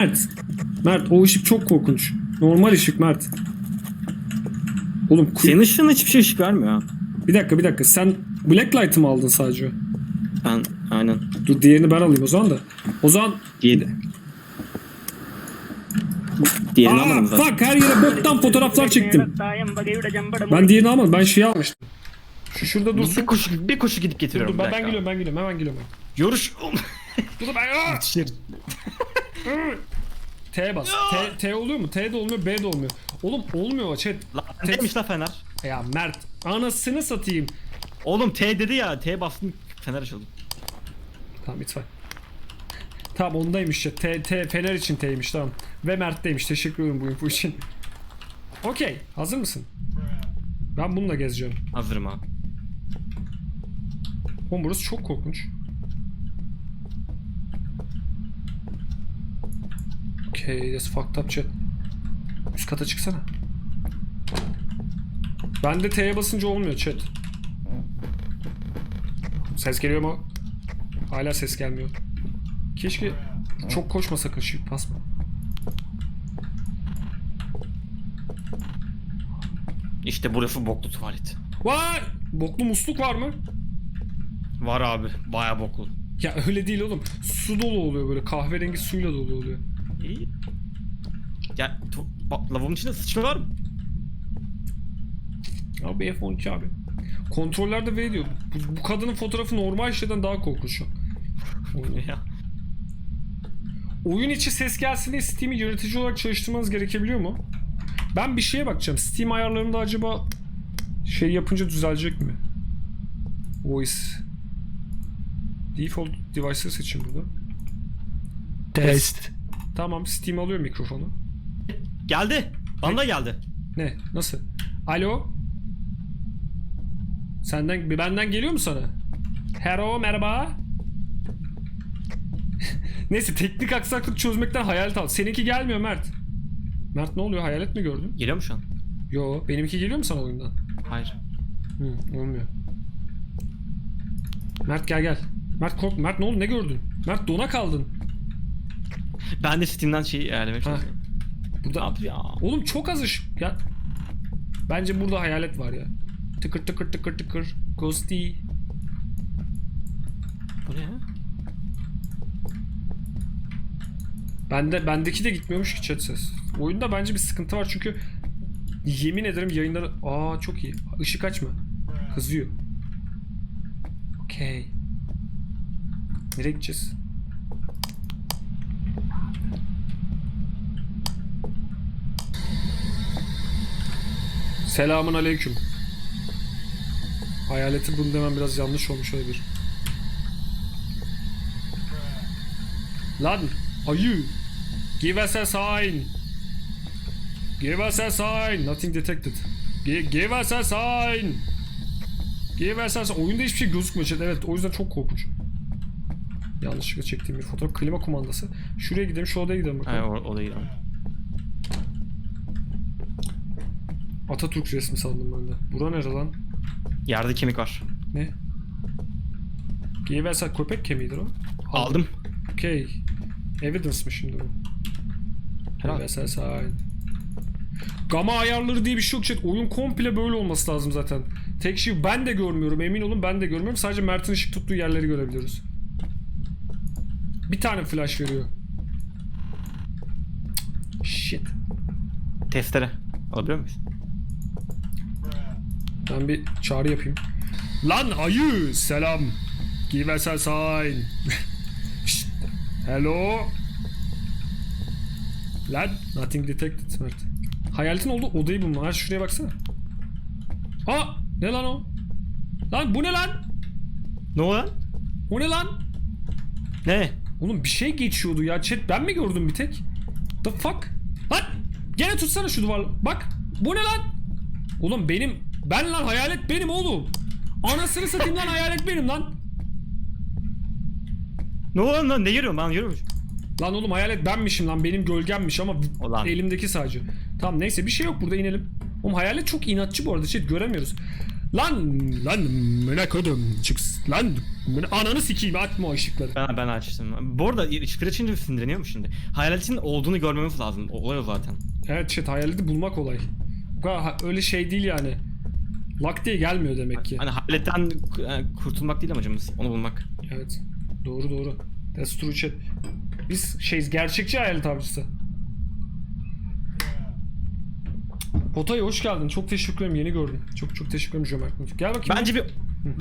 Mert. Mert o ışık çok korkunç. Normal ışık Mert. Oğlum Senin ışığın hiçbir şey ışık vermiyor ha. bir dakika bir dakika sen Black Light'ı mı aldın sadece? Ben aynen. Dur diğerini ben alayım o zaman da. O zaman Diğeri. Diğerini Aa, almadım zaten. fuck her yere boktan fotoğraflar çektim. Ben diğerini almadım ben şeyi almıştım. Şu şurada Bir dursun. koşu, bir koşu gidip Dur, getiriyorum. dur, bir ben, ben dakika. geliyorum ben geliyorum hemen geliyorum. Yoruş. Dur ben Aa! T bas. T, T oluyor mu? T de olmuyor B de olmuyor. Oğlum olmuyor chat. Lan neymiş la fener? Ya Mert anasını satayım. Oğlum T dedi ya. T bastım fener açıldı. Tamam lütfen. Tamam ondaymış ya. T, T, Fener için T'ymiş tamam. Ve Mert'teymiş. Teşekkür ederim bu info için. Okey. Hazır mısın? Ben bununla gezeceğim. Hazırım abi. Oğlum burası çok korkunç. Okay, that's fucked up chat. Üst kata çıksana. Bende T'ye basınca olmuyor chat. Ses geliyor mu? Hala ses gelmiyor. Keşke çok koşma sakın shift basma. İşte burası boklu tuvalet. Vay! Boklu musluk var mı? Var abi. Baya boklu. Ya öyle değil oğlum. Su dolu oluyor böyle kahverengi suyla dolu oluyor. İyi. Ya tu- bak lavabonun içinde sıçma var mı? Abi F12 abi. Kontrollerde V diyor. Bu, bu kadının fotoğrafı normal şeyden daha korkunç şu an. Oyun- ya. Oyun içi ses gelsin diye Steam'i yönetici olarak çalıştırmanız gerekebiliyor mu? Ben bir şeye bakacağım. Steam ayarlarında acaba şey yapınca düzelecek mi? Voice. Default device'ı seçin burada. Test. Tamam Steam alıyor mikrofonu. Geldi. Bana da geldi. Ne? Nasıl? Alo? Senden benden geliyor mu sana? Hello merhaba. Neyse teknik aksaklık çözmekten hayalet al. Seninki gelmiyor Mert. Mert ne oluyor? Hayalet mi gördün? Geliyor mu şu an? Yo, benimki geliyor mu sana oyundan? Hayır. Hı, olmuyor. Mert gel gel. Mert kork. Mert ne oldu? Ne gördün? Mert dona kaldın. Ben de Steam'den şeyi ayarlamaya çalışıyorum. Burada Abi ya. Oğlum çok az ışık. Ya. Bence burada hayalet var ya. Tıkır tıkır tıkır tıkır. Ghosty. Bu ne ya? Bende bendeki de gitmiyormuş ki chat ses. Oyunda bence bir sıkıntı var çünkü yemin ederim yayınları aa çok iyi. Işık açma. Kızıyor. Okey. Nereye gideceğiz? Selamun aleyküm. Hayaleti bunu demem biraz yanlış olmuş olabilir. Lan ayı. Give us a sign. Give us a sign. Nothing detected. Gi- give us a sign. Give us a sign. Oyunda hiçbir şey gözükmüyor. chat. Evet o yüzden çok korkunç. Yanlışlıkla çektiğim bir fotoğraf. Klima kumandası. Şuraya gidelim şu odaya gidelim bakalım. Ha, o, o da iyi ama. Atatürk resmi sandım ben de. Bura nere lan? Yerde kemik var. Ne? A köpek kemiğidir o. Aldım. Okey. Evidence mi şimdi bu? Herhalde. Sign. Gama ayarları diye bir şey yok chat. Oyun komple böyle olması lazım zaten. Tek şey ben de görmüyorum. Emin olun ben de görmüyorum. Sadece Mert'in ışık tuttuğu yerleri görebiliyoruz. Bir tane flash veriyor. Shit. Testere. Alabiliyor muyuz? Ben bir çağrı yapayım. Lan ayı selam. Give us a sign. Hello. Lan nothing detected Mert. Hayaletin olduğu odayı bulma. Ha şuraya baksana. Aa ne lan o? Lan bu ne lan? Ne o lan? O ne lan? Ne? Oğlum bir şey geçiyordu ya. Chat ben mi gördüm bir tek? The fuck? Lan gene tutsana şu duvar. Bak bu ne lan? Oğlum benim ben lan hayalet benim oğlum. Anasını satayım lan hayalet benim lan. Ne o lan lan? Ne görüyorum ben görüyorum. Lan oğlum hayalet benmişim lan benim gölgemmiş ama Ulan. elimdeki sadece. Tamam neyse bir şey yok burada inelim. Oğlum hayalet çok inatçı bu arada chat göremiyoruz. Lan lan mene kodum çıks lan mene ananı sikeyim atma o ışıkları. Ben, ben açtım. Bu arada ışıkları açınca sinirleniyor mu şimdi? Hayaletin olduğunu görmemiz lazım. Olay o zaten. Evet chat hayaleti bulmak olay. Bu kadar öyle şey değil yani. Lak diye gelmiyor demek ki. Hani hayaletten e, kurtulmak değil amacımız. Onu bulmak. Evet. Doğru doğru. That's true chat. Biz şeyiz gerçekçi hayalet avcısı. Potay hoş geldin. Çok teşekkür ederim. Yeni gördüm. Çok çok teşekkür ederim Cömert. Gel bakayım. Bence bir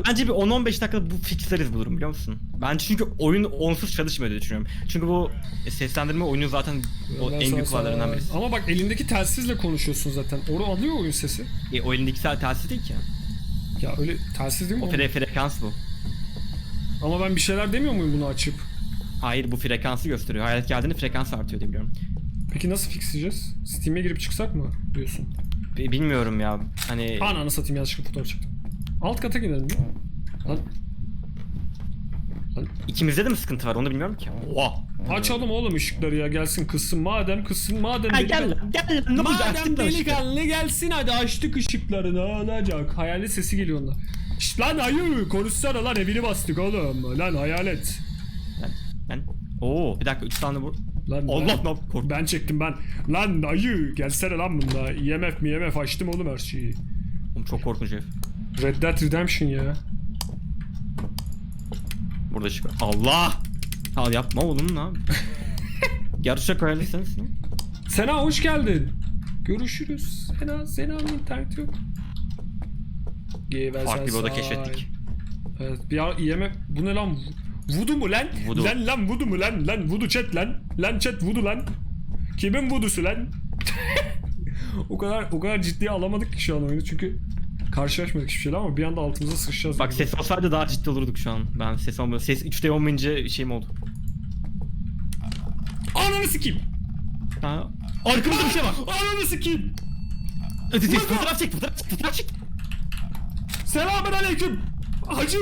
Bence bir 10-15 dakikada bu fixleriz bu durum biliyor musun? Bence çünkü oyun onsuz çalışmıyor diye düşünüyorum. Çünkü bu seslendirme oyunu zaten o en büyük olaylarından birisi. Ama bak elindeki telsizle konuşuyorsun zaten. Oru alıyor oyun sesi. E, o elindeki tel- telsiz değil ki. Ya öyle telsiz değil mi? O o? fre frekans bu. Ama ben bir şeyler demiyor muyum bunu açıp? Hayır bu frekansı gösteriyor. Hayalet geldiğinde frekans artıyor diye biliyorum. Peki nasıl fixleyeceğiz? Steam'e girip çıksak mı diyorsun? B- bilmiyorum ya. Hani Ananı satayım yanlışlıkla fotoğraf çıktım. Alt kata gidelim ya. Lan ikimizde de mi sıkıntı var onu bilmiyorum ki. Oha. açalım oğlum ışıkları ya gelsin kızsın madem kızsın madem Ha, delikanlı- gel lan gel lan ne olacak? Madem Açtık lan ışıkları. delikanlı gelsin hadi açtık ışıkları ne olacak? Hayalet sesi geliyor onda. Şşt lan ayı konuşsana lan evini bastık oğlum. Lan hayalet. Ben, ben. Oo bir dakika 3 tane vur. Lan Allah ben, ne korktum. ben çektim ben. Lan ayı gelsene lan bunda. IMF mi IMF açtım oğlum her şeyi. Oğlum çok korkunç herif. Red Dead Redemption ya. Burada var. Allah! Al yapma oğlum lan. Gerçek hayalet sensin. Sena hoş geldin. Görüşürüz. Sena, Sena'nın interneti yok. Farklı bir oda keşfettik. Evet bir ara IMF bu ne lan? Vudu mu lan? Voodoo. Lan lan vudu mu lan? Lan vudu chat lan. Lan chat vudu lan. Kimin vudusu lan? o kadar o kadar ciddiye alamadık ki şu an oyunu çünkü karşılaşmadık hiçbir şeyle ama bir anda altımıza sıçacağız. Bak gibi. ses olsaydı daha ciddi olurduk şu an. Ben ses olmuyor. Ses 3D olmayınca şeyim oldu. Ananı sikeyim. Ha. Arkamızda bir şey var. Ananı sikeyim. Ötesi fotoğraf çek fotoğraf çek fotoğraf çek. Selamun aleyküm. Hacı.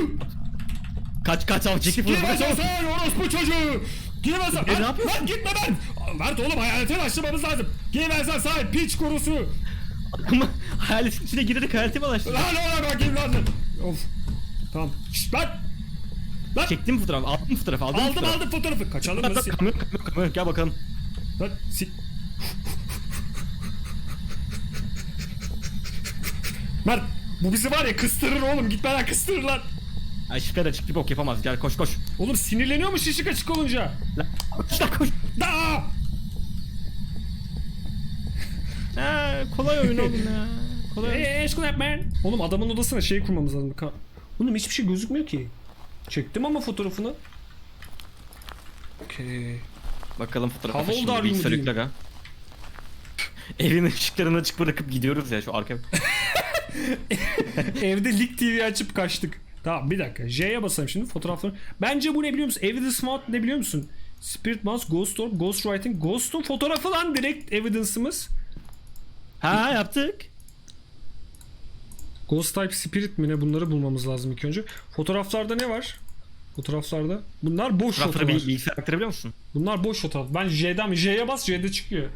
Kaç kaç al kaç al. sen orospu çocuğu. Girmesen. E, ne Lan- yapıyorsun? Lan gitme ben. Mert oğlum hayalete başlamamız lazım. Girmesen sahip piç kurusu. Ama hayaletin içine girerek hayalete mi ulaştın? Lan oğlum bakayım lan. Of. Tamam. Şşt lan. Lan. Çektin mi fotoğraf? Aldın mı fotoğrafı? Aldın Aldım fotoğrafı? aldım fotoğrafı. Kaçalım mı? Kamyon kamyon kamyon gel bakalım. Lan sik. Mert bu bizi var ya kıstırır oğlum. Gitmeden kıstırır lan. Ay şıklar açık bir bok yapamaz. Gel koş koş. Oğlum sinirleniyormuş ışık açık olunca. Lan koş lan koş. Da! Ha, kolay oyun oğlum ya. Kolay. Eee aşkım yapma. Oğlum adamın odasına şey kurmamız lazım. Ka- Oğlum hiçbir şey gözükmüyor ki. Çektim ama fotoğrafını. Okey. Bakalım fotoğrafı Hava oldu şimdi abi bilgisayar bu yükle aga. Evin ışıklarını açık bırakıp gidiyoruz ya şu arka. Evde Lig TV açıp kaçtık. Tamam bir dakika. J'ye basalım şimdi fotoğrafları. Bence bu ne biliyor musun? Evidence Mount ne biliyor musun? Spirit Mouse, Ghost Orb, Ghost Writing. Ghost'un fotoğrafı lan direkt evidence'ımız. ha yaptık. Ghost Type Spirit mi ne bunları bulmamız lazım ilk önce. Fotoğraflarda ne var? Fotoğraflarda. Bunlar boş Fotoğrafları fotoğraflar. bir bilgisayar aktarabiliyor musun? Bunlar boş fotoğraf. Ben J'den J'ye bas J'de çıkıyor.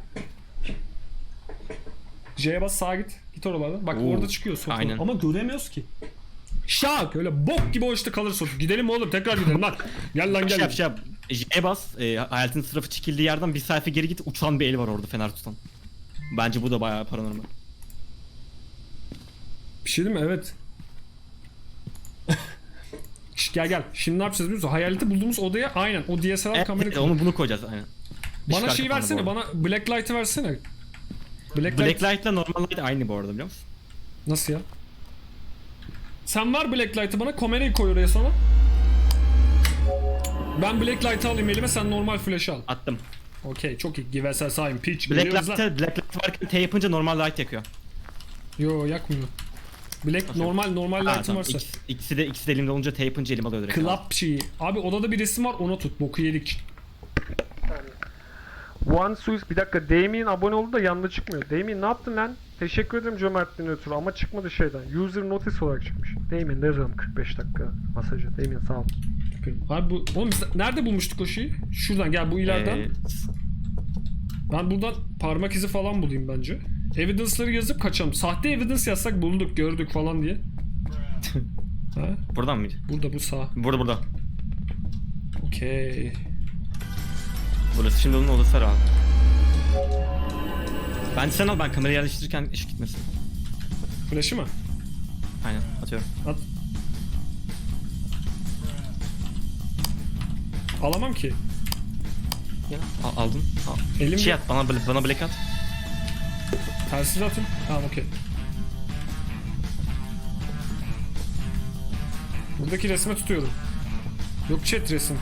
J'ye bas sağa git. Git oralardan. Bak Oo, orada çıkıyor aynen. Ama göremiyoruz ki. Şak öyle bok gibi o işte kalır fotoğraf. Gidelim oğlum tekrar gidelim lan. Gel lan Şey gel. yap şey yap. J'ye bas. E, hayaletin sırafı çekildiği yerden bir sayfa geri git. Uçan bir el var orada fener tutan. Bence bu da bayağı paranormal. Bir şey değil mi? Evet. Şş, gel gel. Şimdi ne yapacağız biliyor musun? Hayaleti bulduğumuz odaya aynen o DSLR Evet, kamerayı evet, onu bunu koyacağız aynen. Bana şey versene. Bana Black Light'ı versene. Black, Light. Black Light ile normal light aynı bu arada biliyor musun? Nasıl ya? Sen ver Black Light'ı bana. Kamerayı koy oraya sana. Ben Black Light'ı alayım elime. Sen normal flash al. Attım. Okey çok iyi. Give us a sign. Pitch. Black Geliyoruz lan. Light'te Black Light varken T yapınca normal light yakıyor. Yo yakmıyor. Black Nasıl? normal normal Ha, light'ın tamam. varsa. İkisi, ikisi de ikisi de elimde olunca T yapınca elim alıyor direkt. abi. Club şeyi. Abi odada bir resim var ona tut. Boku yedik. One Suis bir dakika Damien abone oldu da yanında çıkmıyor. Damien ne yaptın lan? Teşekkür ederim cömertliğine ötürü ama çıkmadı şeyden. User notice olarak çıkmış. Damien ne yazalım 45 dakika masajı. Damien sağ ol. Abi bu oğlum biz nerede bulmuştuk o şeyi? Şuradan gel bu ileriden. Ee, Ben buradan parmak izi falan bulayım bence. Evidence'ları yazıp kaçalım. Sahte evidence yazsak bulduk, gördük falan diye. Ha? Buradan mıydı? Burada bu sağ. Burada burada. Okey. Burası şimdi onun odası herhalde. Bence sen al ben kamerayı yerleştirirken ışık gitmesin. Flash'ı mı? Aynen atıyorum. At. Alamam ki. Ya al, aldın. Al. Elim Şey at bana, bana black at. Telsiz atın. Tamam okey. Buradaki resme tutuyorum. Yok chat resim.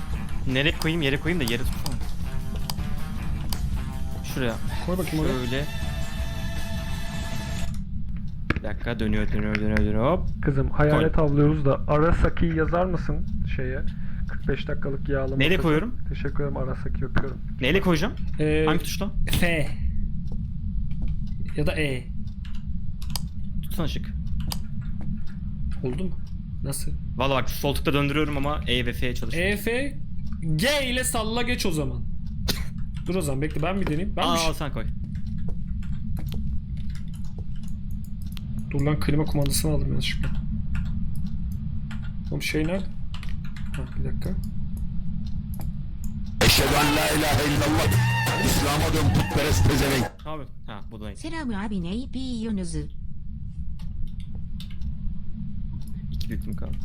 Nereye koyayım yere koyayım da yere tutsana. Şuraya. Koy bakayım oraya. Şöyle. Bir dakika dönüyor dönüyor dönüyor dönüyor. Hop. Kızım hayalet avlıyoruz da Arasaki yazar mısın şeye? 45 dakikalık yağlama. Nereye sesi. koyuyorum? Teşekkür ederim Arasaki öpüyorum. Neyle koyacağım? Ee, Hangi tuşla? F. Ya da E. Tutsana ışık. Oldu mu? Nasıl? Valla bak sol tıkla döndürüyorum ama E ve F çalışıyor. E, F. G ile salla geç o zaman. Dur o zaman bekle ben bir deneyeyim. Ben Aa, bir şey- al sen koy. Dur lan klima kumandasını aldım yanlışlıkla. Oğlum şey nerede? Ha bir dakika. Eşhedü en la ilahe illallah. İslam'a dön putperest pezevenk. Abi. Ha bu da Selam abi ne yapıyorsunuz? iki büklüm kaldı.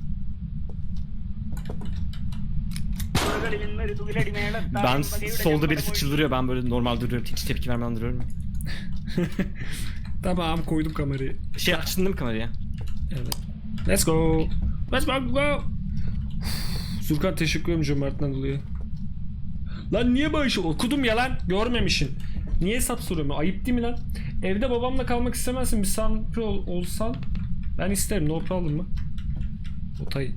Ben solda birisi çıldırıyor ben böyle normal duruyorum hiç tepki vermeden duruyorum. Tamam koydum kamerayı. Şey açtın değil mi kamerayı? Evet. Let's go. Let's go. go. Zurkan teşekkür ederim cömertinden dolayı. Lan niye bağışı okudum ya lan görmemişsin. Niye hesap soruyorum ayıp değil mi lan? Evde babamla kalmak istemezsin misafir ol, olsan ben isterim no problem mı? Otay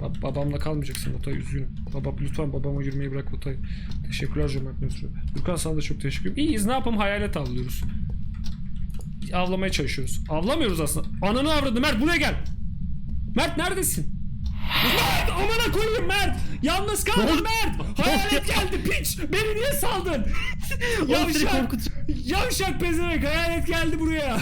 Ba- babamla kalmayacaksın Otay üzgünüm. Baba lütfen babama yürümeyi bırak Otay. Teşekkürler cömertinden ötürü. Zurkan sana da çok teşekkür ederim. İyiyiz ne yapalım hayalet avlıyoruz. Avlamaya çalışıyoruz. Avlamıyoruz aslında. Ananı avradı Mert buraya gel. Mert neredesin? Mert amına koyayım Mert. Yalnız kaldın Mert. Hayalet geldi piç. Beni niye saldın? Yavşak. Yavşak pezevenk hayalet geldi buraya.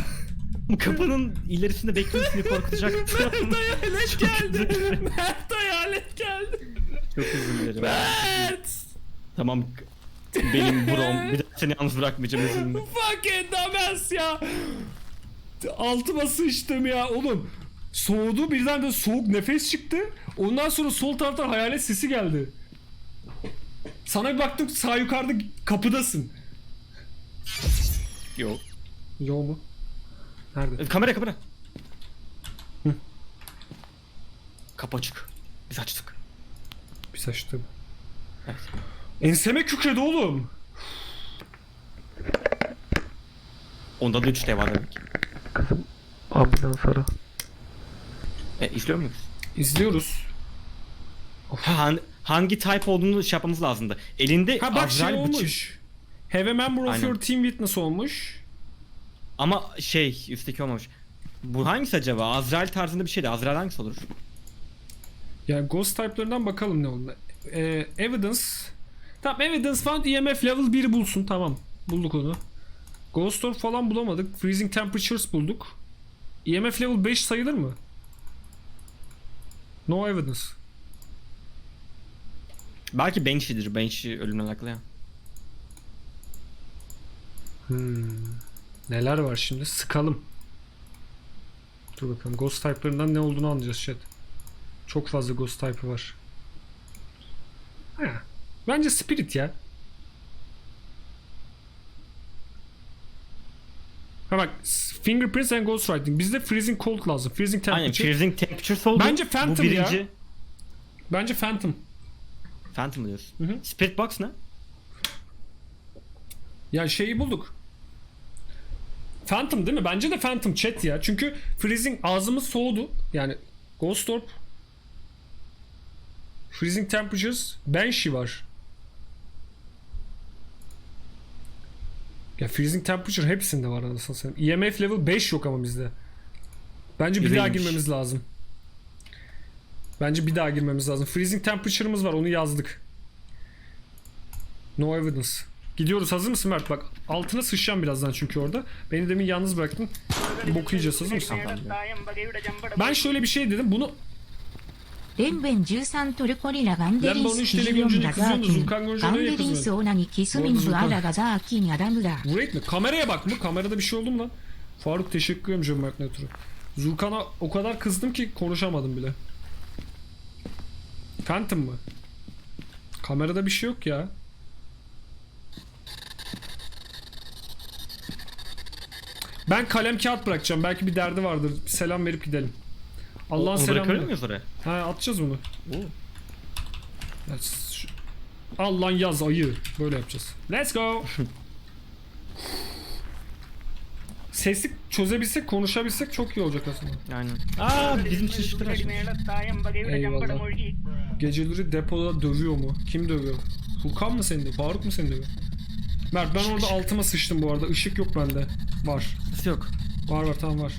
Kapının ilerisinde bekliyorsun seni korkutacak. Mert hayalet geldi. Mert hayalet geldi. Çok özür dilerim. Mert. Tamam. Benim brom. Bir daha seni yalnız bırakmayacağım dilerim. Fucking dumbass ya. Altıma sıçtım ya oğlum. Soğudu birden de soğuk nefes çıktı. Ondan sonra sol taraftan hayalet sesi geldi. Sana bir baktım sağ yukarıda kapıdasın. Yok. Yo mu? Nerede? Kamera kamera. Kapı açık. Biz açtık. Bir açtım. Evet. Enseme kükredi oğlum. Onda da 3D var demek. Kızım ambulans ara. E, izliyor muyuz? İzliyoruz. Ha, han- hangi type olduğunu şey yapmamız lazımdı. Elinde Ha bak şey Azrail bıçak- olmuş. Have a member of Aynen. your team witness olmuş. Ama şey üstteki olmamış. Bu hangisi acaba? Azrail tarzında bir şeydi. Azrail hangisi olur? Yani ghost type'larından bakalım ne oldu. Ee, evidence. Tamam evidence found EMF level 1'i bulsun tamam. Bulduk onu. Ghost orb falan bulamadık. Freezing temperatures bulduk. EMF level 5 sayılır mı? No evidence. Belki Banshee'dir. Banshee ölümle alakalı ya. Neler var şimdi? Sıkalım. Dur bakalım. Ghost type'larından ne olduğunu anlayacağız chat. Çok fazla ghost type'ı var. Ha. Bence spirit ya. Ha bak fingerprints and ghostwriting. Bizde freezing cold lazım. Freezing Aynen. temperature. Freezing Temperature oldu. Bence Phantom Bu ya. birinci. Bence phantom. Phantom diyorsun. Hı hı. Spirit Box ne? Ya şeyi bulduk. Phantom değil mi? Bence de Phantom chat ya. Çünkü freezing ağzımız soğudu. Yani Ghost Orb Freezing Temperatures Banshee var. Ya Freezing Temperature hepsinde var anasını satayım. EMF level 5 yok ama bizde. Bence bir daha Güzelmiş. girmemiz lazım. Bence bir daha girmemiz lazım. Freezing Temperature'ımız var onu yazdık. No evidence. Gidiyoruz hazır mısın Mert? Bak altına sıçacağım birazdan çünkü orada. Beni demin yalnız bıraktın. Bok yiyeceğiz hazır mısın? Ben şöyle bir şey dedim. Bunu レンベン13トルコリラガンデリンスキジオンダザーキンガンデリンスオナニキスミンブアラガザーキンアダムダ Buraya mi? Kameraya bak mı? Kamerada bir şey oldu mu lan? Faruk teşekkür ederim John Magneto'ru. Zurkan'a o kadar kızdım ki konuşamadım bile. Phantom mı? Kamerada bir şey yok ya. Ben kalem kağıt bırakacağım. Belki bir derdi vardır. Bir selam verip gidelim. Allah'ın Onu selamı. muyuz oraya? Ha atacağız bunu. Şu- lan yaz ayı. Böyle yapacağız. Let's go. Sesli çözebilsek, konuşabilsek çok iyi olacak aslında. Aynen. Aa bizim için açmış. Eyvallah. Geceleri depoda dövüyor mu? Kim dövüyor? Furkan mı seni dövüyor? Faruk mu seni dövüyor? Mert ben orada altıma sıçtım bu arada. Işık yok bende. Var. Yok? Var var tamam var.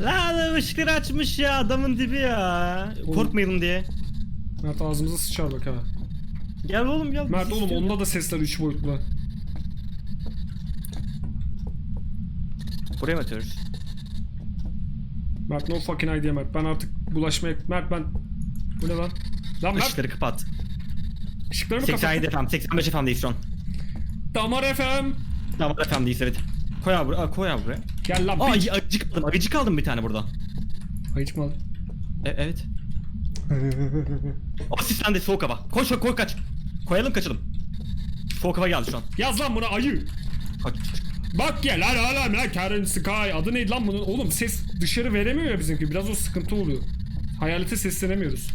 La la ışıkları açmış ya adamın dibi ya. Korkmayalım diye. Mert ağzımıza sıçar bak ha. Gel oğlum gel. Mert oğlum onda da sesler 3 boyutlu. Buraya mı atıyoruz? Mert no fucking idea Mert. Ben artık bulaşmaya... Mert ben... Bu ne lan? Lan Mert Işıkları kapat. ışıklarımı 87 kapat. FM, 85 FM'deyiz şu an. Damar FM. Tamam FM'deyiz evet. Koy abi buraya, koy abi buraya. Gel lan Aa piç. ayıcık aldım, ayıcık aldım bir tane burada. Ayıcık mı aldın? E, evet. Asist de soğuk hava. Koş koy kaç. Koyalım kaçalım. Soğuk hava geldi şu an. Yaz lan buna ayı. Kaç. Bak gel lan lan lan Karen Sky. Adı neydi lan bunun? Oğlum ses dışarı veremiyor ya bizimki. Biraz o sıkıntı oluyor. Hayalete seslenemiyoruz.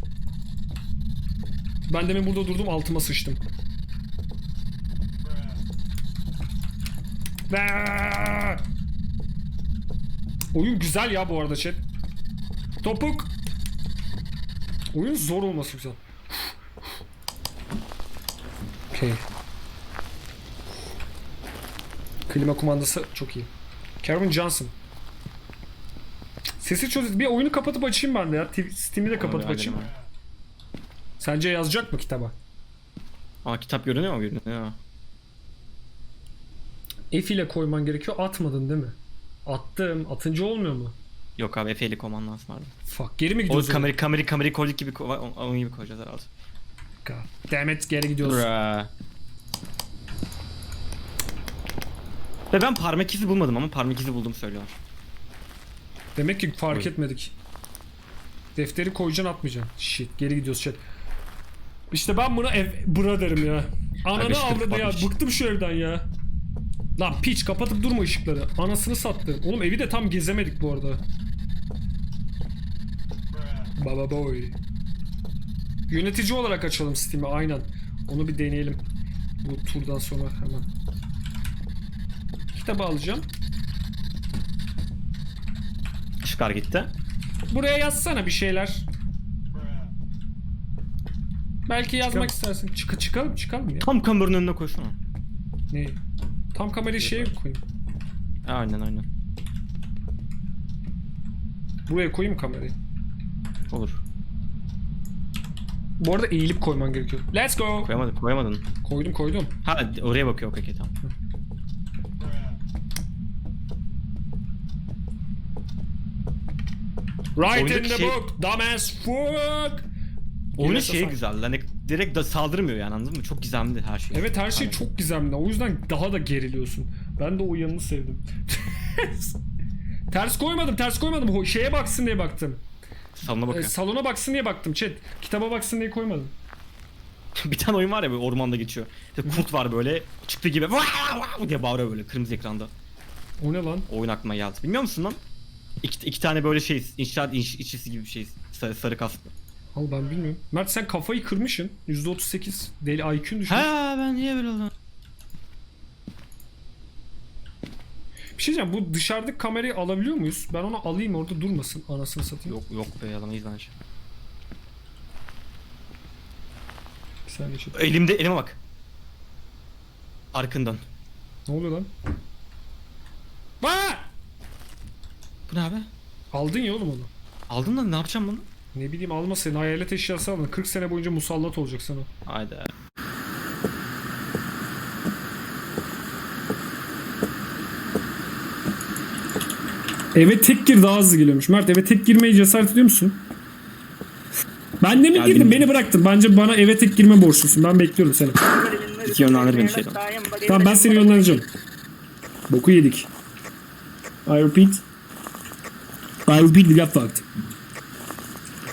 Ben demin burada durdum altıma sıçtım. Aa! Oyun güzel ya bu arada chat. Topuk. Oyun zor olması güzel. Okay. Klima kumandası çok iyi. Kevin Johnson. Sesi çöz... Bir oyunu kapatıp açayım ben de ya. Steam'i de kapatıp Hadi açayım. abi. Sence yazacak mı kitaba? Aa kitap görünüyor mu? Görünüyor. F ile koyman gerekiyor. Atmadın değil mi? Attım. Atınca olmuyor mu? Yok abi Efe'li koman lazım abi. Fuck. Geri mi O gidiyoruz? kameri kameri kameri koyduk gibi ko- onun gibi koyacağız herhalde. God damn it. Geri gidiyoruz. Bra. Ve ben parmak izi bulmadım ama parmak izi buldum söylüyorlar. Demek ki fark Buyurun. etmedik. Defteri koyacaksın atmayacaksın. Shit. Geri gidiyoruz chat. İşte ben buna ev bura derim ya. Ananı Kardeşim, avradı ya. Bıktım şu evden ya. Lan piç kapatıp durma ışıkları. Anasını sattı. Oğlum evi de tam gezemedik bu arada. Baba boy. Yönetici olarak açalım Steam'i aynen. Onu bir deneyelim. Bu turdan sonra hemen. Kitabı alacağım. Işıklar gitti. Buraya yazsana bir şeyler. Belki yazmak istersin. Çık çıkalım çıkalım ya. Tam kameranın önüne koysana. Ne? Tam kamerayı şeye koyayım. Aynen aynen. Buraya koyayım kamerayı. Olur. Bu arada eğilip koyman gerekiyor. Let's go. Koyamadın koyamadın. Koydum koydum. Ha oraya bakıyor okey tamam. Right in Oyundaki the şey- book. Dumbass fuck. Oyunun Yine şeyi sasa- güzel. Hani direkt da saldırmıyor yani anladın mı? Çok gizemli her şey. Evet her şey Hani- çok gizemli. O yüzden daha da geriliyorsun. Ben de o yanını sevdim. ters koymadım, ters koymadım. Ho- Şeye baksın diye baktım. Salona E, bakıyor. salona baksın diye baktım chat. Kitaba baksın diye koymadım. bir tane oyun var ya böyle ormanda geçiyor. İşte kurt var böyle çıktı gibi "Vaa, vaa" diye bağırıyor böyle kırmızı ekranda. O ne lan? O oyun aklıma geldi. Bilmiyor musun lan? İki, iki tane böyle şey inşaat inş, işçisi gibi bir şey sarı, sarı kaslı. Al ben bilmiyorum. Mert sen kafayı kırmışsın. %38 deli IQ'un düşmüş. Ha ben niye böyle oldum? Bir şey diyeceğim bu dışarıdaki kamerayı alabiliyor muyuz? Ben onu alayım orada durmasın anasını satayım. Yok yok be alamayız bence. Bir saniye. Elimde elime bak. Arkından. Ne oluyor lan? Aa! Bu ne abi? Aldın ya oğlum onu. Aldın da ne yapacağım bunu? Ne bileyim alma seni hayalet eşyası alın. 40 sene boyunca musallat olacak sana. Hayda. Eve tek gir daha hızlı geliyormuş. Mert eve tek girmeyi cesaret ediyor musun? Ben de mi Ya girdim? bilmiyorum. Beni bıraktın. Bence bana eve tek girme borçlusun. Ben bekliyorum seni. İki yönlendir beni şeyden. Tamam ben seni yönlendireceğim. Boku yedik. I repeat. I repeat we got fucked.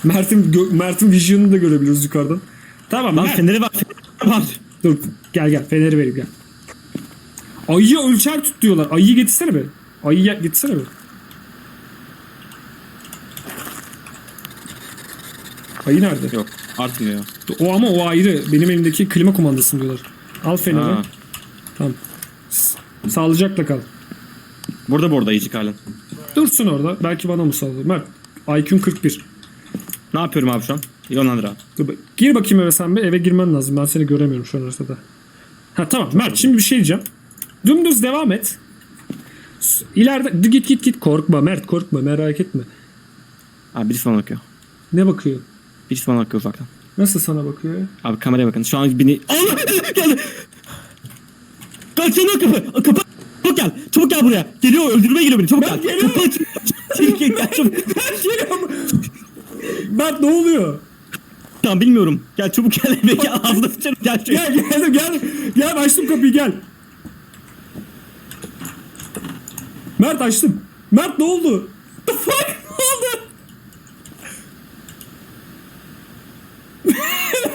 Mert'in Mert'in vision'ını da görebiliyoruz yukarıdan. Tamam Lan Mert. feneri var. Feneri var. Dur gel gel feneri vereyim gel. Ayıyı ölçer tut diyorlar. Ayıyı getirsene be. Ayıyı getirsene be. Ayı nerede? Yok artmıyor. O ama o ayrı. Benim elimdeki klima kumandasını diyorlar. Al feneri. Ha. Tamam. Sağlıcakla kal. Burada bu arada ayıcık halen. Dursun orada. Belki bana mı sallıyor? Mert. IQ'm 41. Ne yapıyorum abi şu an? Bak- Gir bakayım eve sen bir. Eve girmen lazım. Ben seni göremiyorum şu an ortada. Ha tamam Mert şimdi bir şey diyeceğim. Dümdüz devam et. İleride git git git korkma Mert korkma merak etme. Abi birisi bana bakıyor. Ne bakıyor? Birisi bana bakıyor uzaktan. Nasıl sana bakıyor? Abi kameraya bakın. Şu an beni... Allah! Geldi! Kaçın o kapı! Kapı! Çabuk gel! Çabuk gel buraya! Geliyor öldürmeye geliyor beni! Çabuk Ben gel! geliyorum. Kapı aç! Çabuk gel! Çabuk! Geliyorum. Mert ne oluyor? Tamam bilmiyorum. Gel çabuk gel eve gel. Ağzına sıçarım gel şuraya. Gel geldim gel. Gel açtım kapıyı gel. Mert açtım. Mert ne oldu? The fuck ne oldu?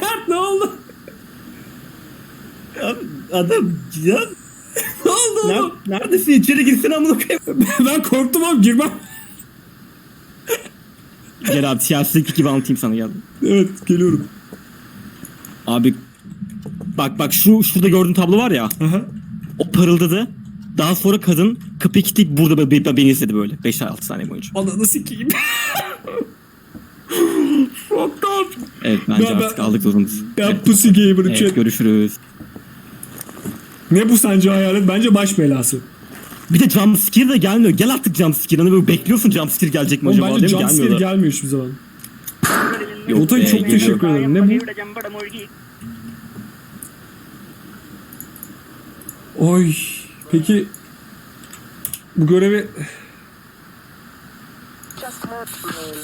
Mert ne oldu? Adam ya Ne oldu oğlum? neredesin? İçeri girsene amına koyayım. ben korktum abi girmem. Gel abi siyasetlik gibi anlatayım sana geldim. Evet geliyorum. Abi bak bak şu şurada gördüğün tablo var ya. Aha. O parıldadı. Daha sonra kadın kapıyı kilitleyip burada be- be- beni izledi böyle 5-6 saniye boyunca. Ananı sikeyim. Up. Evet bence Ben- ben- artık aldık zorundayız. Ben Evet, pussy gamer evet, görüşürüz. Ne bu sence hayalet? Bence baş belası. Bir de jumpscare de gelmiyor. Gel artık jumpscare. Hani böyle bekliyorsun jumpscare gelecek mi Oğlum acaba bence değil mi? jumpscare Gelmiyorlar. gelmiyor hiçbir zaman. Yok, Otay çok geliyor. teşekkür ederim. Ne bu? Oy. Peki bu görevi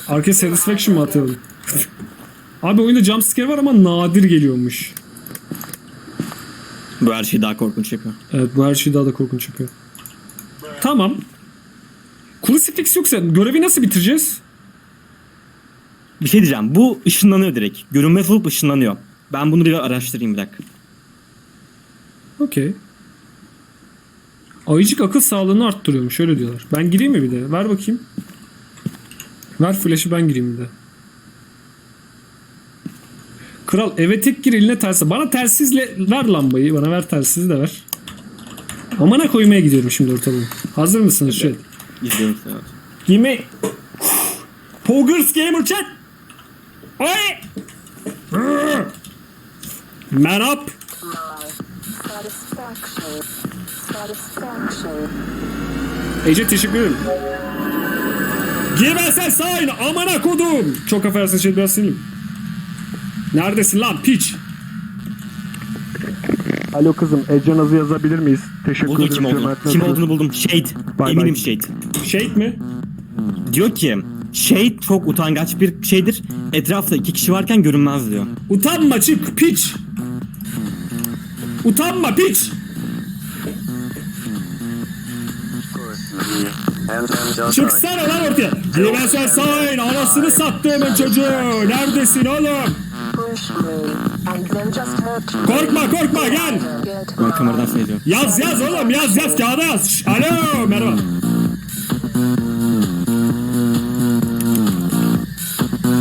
Arkaya satisfaction mı atalım? Abi oyunda jumpscare var ama nadir geliyormuş. Bu her şeyi daha korkunç yapıyor. Evet bu her şeyi daha da korkunç yapıyor. Tamam. Crucifix yoksa görevi nasıl bitireceğiz? Bir şey diyeceğim. Bu ışınlanıyor direkt. Görünmez olup ışınlanıyor. Ben bunu bir araştırayım bir dakika. Okey. Ayıcık akıl sağlığını arttırıyormuş öyle diyorlar. Ben gireyim mi bir de? Ver bakayım. Ver flash'ı ben gireyim bir de. Kral eve tek gir eline telsiz. Bana telsizle ver lambayı. Bana ver telsizi de ver. Amana koymaya gidiyorum şimdi ortalığı. Hazır mısınız? İzliyorum seni. Give me Poggers Gamer Chat. Oy! Man up. Ece teşekkür ederim. A sign amına kodum. Çok affedersin şey biraz sinirim. Neredesin lan piç? Alo kızım Ece Naz'ı yazabilir miyiz? Teşekkür Buldum kim olduğunu. Kim olduğunu buldum. Shade. Bay Eminim bay. Shade. Shade mi? Diyor ki Shade çok utangaç bir şeydir. Etrafta iki kişi varken görünmez diyor. Utanma çık piç. Utanma piç. Çıksana lan ortaya. A sign. Anasını sattığımın çocuğu. Neredesin oğlum? Korkma korkma gel. Ben kameradan seyrediyorum. Yaz yaz oğlum yaz yaz kağıda yaz. Şş, Alo merhaba.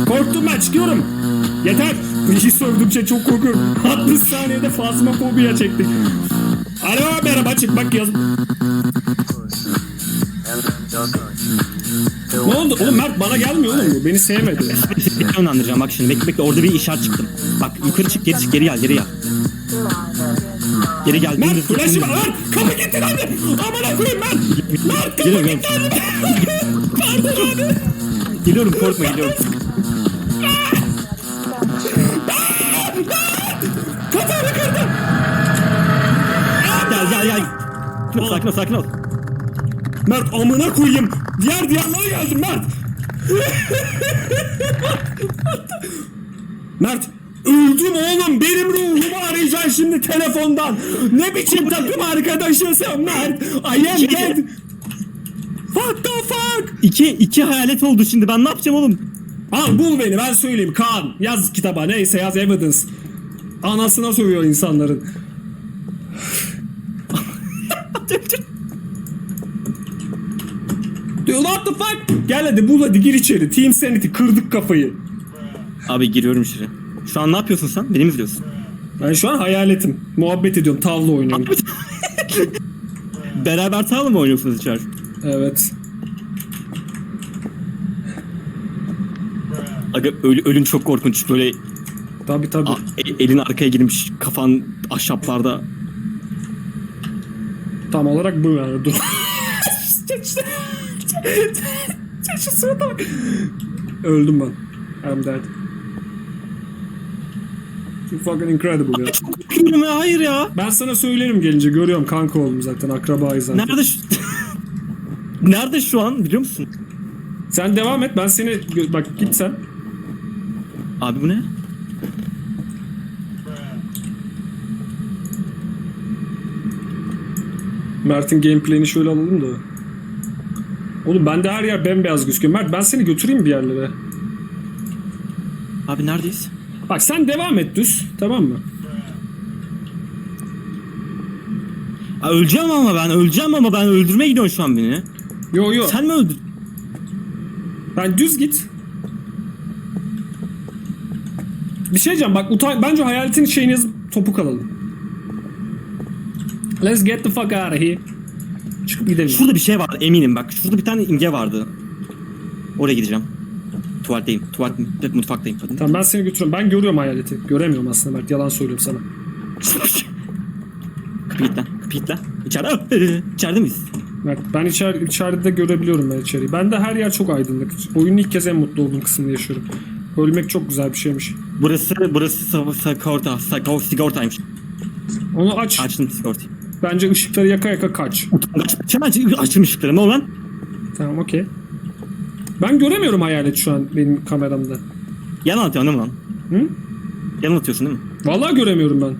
Korktum ben çıkıyorum. Yeter. İyi sövdükçe çok korkuyorum. 60 saniyede fazmafobiya çektik. Alo merhaba çıkmak yaz. Oğlum Mert bana gelmiyor oğlum bu. Beni sevmedi. Bir yönlendireceğim bak şimdi. Bekle bekle orada bir işaret çıktı. Bak yukarı çık geri çık geri gel geri gel. Geri gel. Mert dümdüz flash'ı dümdüz. var. Kapı gitti lan. Amına koyayım Mert. Mert kapı Geliyorum gitti. geliyorum. Pardon abi. Geliyorum korkma geliyorum. Kapağını kırdım. Gel gel gel. Sakin ol sakin ol sakin ol. Mert amına koyayım. Diğer diyarlara geldim Mert. Mert öldüm oğlum. Benim ruhumu arayacaksın şimdi telefondan. Ne biçim takım arkadaşısın Mert? I am dead. What the fuck? İki, iki hayalet oldu şimdi ben ne yapacağım oğlum? Al bul beni ben söyleyeyim Kaan. Yaz kitaba neyse yaz evidence. Anasına sövüyor insanların. Dude, What the fuck? Gel hadi bul hadi gir içeri. Team Sanity kırdık kafayı. Abi giriyorum içeri. Şu an ne yapıyorsun sen? Beni mi izliyorsun? Ben şu an hayaletim. Muhabbet ediyorum tavla oynuyorum. Beraber tavla mı oynuyorsunuz içeride? evet. Aga ölü, ölüm çok korkunç böyle Tabi tabi. a- e- elin arkaya girmiş kafan ahşaplarda. Tam olarak bu yani. Dur. Şu sırada bak. Öldüm ben. I'm dead. You fucking incredible ya. Korkuyorum ya hayır ya. Ben sana söylerim gelince görüyorum kanka oldum zaten akrabayız zaten. Nerede şu... Nerede şu an biliyor musun? Sen devam et ben seni bak git sen. Abi bu ne? Mert'in gameplay'ini şöyle alalım da. Oğlum bende her yer bembeyaz gözüküyor. Mert ben seni götüreyim bir yerlere. Abi neredeyiz? Bak sen devam et düz tamam mı? Aa, öleceğim ama ben öleceğim ama ben öldürmeye gidiyorsun şu an beni. Yo yo. Sen mi öldür? Ben düz git. Bir şey diyeceğim bak utan bence hayaletin şeyini yazıp topuk alalım. Let's get the fuck out of here. Çıkıp gidelim. Şurada bir şey vardı eminim bak. Şurada bir tane imge vardı. Oraya gideceğim. Tuvaletteyim. Tuvalet mutfaktayım. Tamam ben seni götürüyorum. Ben görüyorum hayaleti. Göremiyorum aslında Mert. Yalan söylüyorum sana. Kapı git lan. Kapı git lan. İçeride. İçeride miyiz? Mert ben içer, içeride görebiliyorum ben içeriği. Ben de her yer çok aydınlık. Oyunun ilk kez en mutlu olduğum kısmını yaşıyorum. Ölmek çok güzel bir şeymiş. Burası burası. Sigorta sigortaymış. Onu aç. Açtım sigortayı. Bence ışıkları yaka yaka kaç. Utangaç. Hemen açtım ışıkları. Ne olan? Tamam okey. Ben göremiyorum hayalet şu an benim kameramda. Yalan atıyorsun değil mi lan? Hı? Yalan atıyorsun değil mi? Vallahi göremiyorum ben.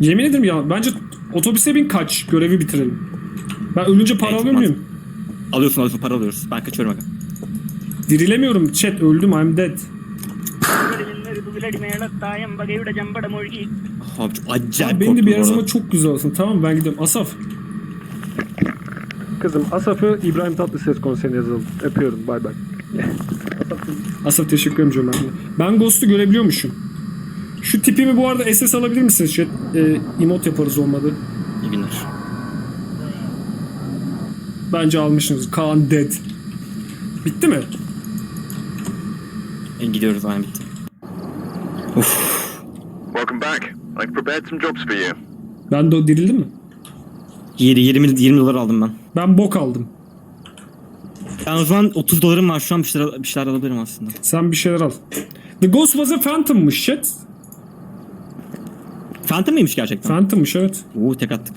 Yemin ederim ya. Bence otobüse bin kaç. Görevi bitirelim. Ben ölünce para Evet, alıyor muyum? Alıyorsun alıyorsun para alıyoruz. Ben kaçıyorum aga. Dirilemiyorum. Chat öldüm. I'm dead. Abi çok acayip Abi benim de korktum biraz ama çok güzel olsun. Tamam ben gidiyorum. Asaf. Kızım Asaf'ı İbrahim Tatlıses konserine yazalım. Öpüyorum bay bay. Asaf teşekkür ederim Cömert'le. Ben Ghost'u görebiliyormuşum. Şu tipimi bu arada SS alabilir misiniz? Şey, e, emot yaparız olmadı. İyi günler. Bence almışsınız. Kaan dead. Bitti mi? E, gidiyoruz aynı bitti. Welcome back. I've prepared some jobs for you. Ben de dirildim mi? 20, 20, 20 dolar aldım ben. Ben bok aldım. Ben o zaman 30 dolarım var şu an bir şeyler, bir şeyler alabilirim aslında. Sen bir şeyler al. The Ghost was a Phantom'mış chat. Phantom mıymış gerçekten? Phantom'mış evet. Oo tek attık.